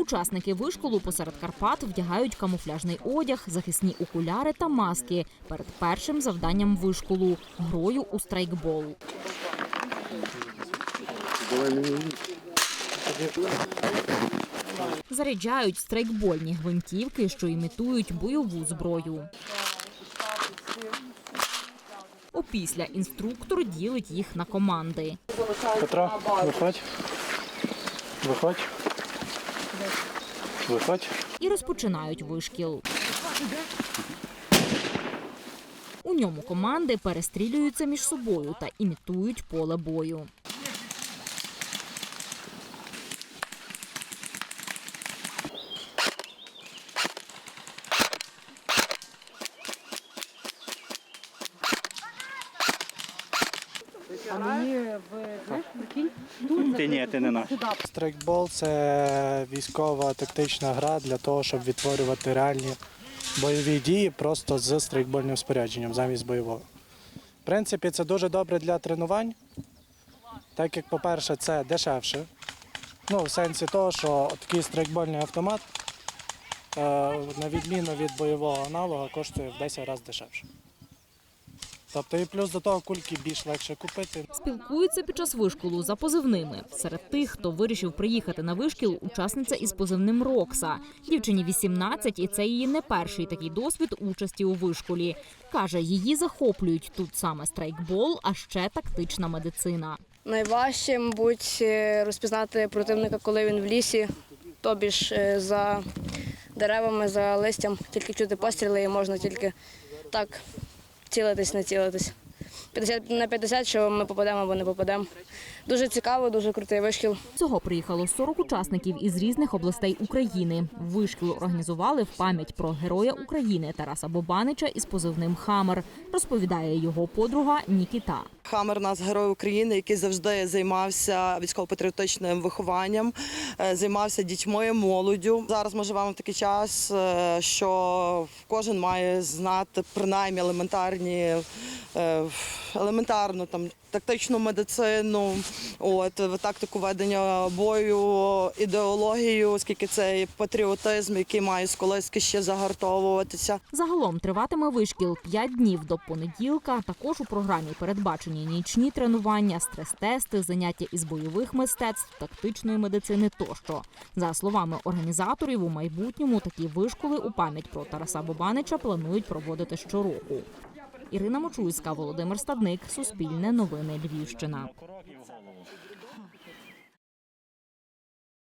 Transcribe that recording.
Учасники вишколу посеред Карпат вдягають камуфляжний одяг, захисні окуляри та маски перед першим завданням вишколу грою у страйкбол. Заряджають страйкбольні гвинтівки, що імітують бойову зброю. Опісля інструктор ділить їх на команди. Петро, виходь. Виходь. Виходь. і розпочинають вишкіл. У ньому команди перестрілюються між собою та імітують поле бою. Ти ні, ти не наш. Страйкбол це військова тактична гра для того, щоб відтворювати реальні бойові дії просто з страйкбольним спорядженням замість бойового. В принципі, це дуже добре для тренувань, так як, по-перше, це дешевше. Ну, в сенсі того, що такий страйкбольний автомат, е, на відміну від бойового аналога, коштує в 10 разів дешевше. Тобто і плюс до того кульки більш легше купити. Спілкуються під час вишколу за позивними. Серед тих, хто вирішив приїхати на вишкіл, учасниця із позивним Рокса. Дівчині 18, і це її не перший такий досвід участі у вишколі. Каже, її захоплюють тут саме страйкбол, а ще тактична медицина. Найважче, мабуть, е, розпізнати противника, коли він в лісі, тобі ж е, за деревами, за листям, тільки чути постріли і можна тільки так цілитись, не цілитись. 50 на 50, що ми попадемо або не попадемо. Дуже цікаво, дуже крутий вишкіл. Всього приїхало 40 учасників із різних областей України. Вишкіл організували в пам'ять про героя України Тараса Бобанича із позивним Хамер. Розповідає його подруга Нікіта. Хамер нас герой України, який завжди займався військово-патріотичним вихованням, е, займався дітьми, молоддю. Зараз ми живемо в такий час, е, що кожен має знати принаймні елементарні. елементарно там тактичну медицину, от тактику ведення бою, ідеологію, оскільки це патріотизм, який має з колиски ще загартовуватися. Загалом триватиме вишкіл 5 днів до понеділка. Також у програмі передбачені нічні тренування, стрес-тести, заняття із бойових мистецтв, тактичної медицини тощо. За словами організаторів, у майбутньому такі вишколи у пам'ять про Тараса Бобанича планують проводити щороку. Ірина Мочульська, Володимир Стадник, Суспільне новини Львівщина.